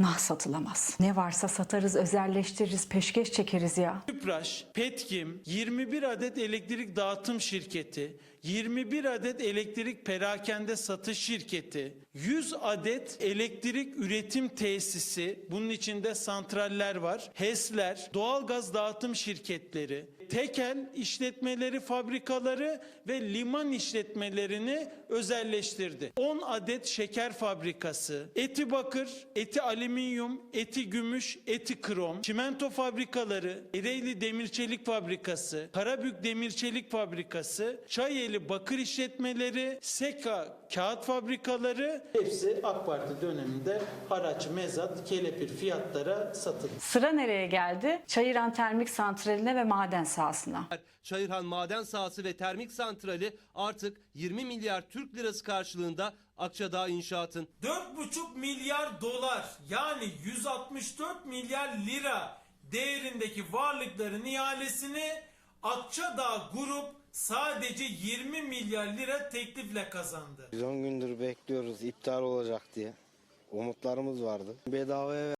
Nah satılamaz. Ne varsa satarız, özelleştiririz, peşkeş çekeriz ya. Tüpraş, Petkim, 21 adet elektrik dağıtım şirketi, 21 adet elektrik perakende satış şirketi, 100 adet elektrik üretim tesisi, bunun içinde santraller var, HES'ler, doğalgaz dağıtım şirketleri, tekel işletmeleri, fabrikaları ve liman işletmelerini özelleştirdi. 10 adet şeker fabrikası, eti bakır, eti alüminyum, eti gümüş, eti krom, çimento fabrikaları, Ereğli Demir Çelik Fabrikası, Karabük Demir Çelik Fabrikası, Çayeli Bakır İşletmeleri, Seka Kağıt Fabrikaları hepsi AK Parti döneminde haraç, mezat, kelepir fiyatlara satıldı. Sıra nereye geldi? Çayıran Termik Santrali'ne ve maden sahasına. Çayırhan Maden Sahası ve Termik Santrali artık 20 milyar Türk lirası karşılığında Akçadağ İnşaat'ın 4,5 milyar dolar yani 164 milyar lira değerindeki varlıkların ihalesini Akçadağ Grup sadece 20 milyar lira teklifle kazandı. Biz 10 gündür bekliyoruz iptal olacak diye. Umutlarımız vardı. Bedavaya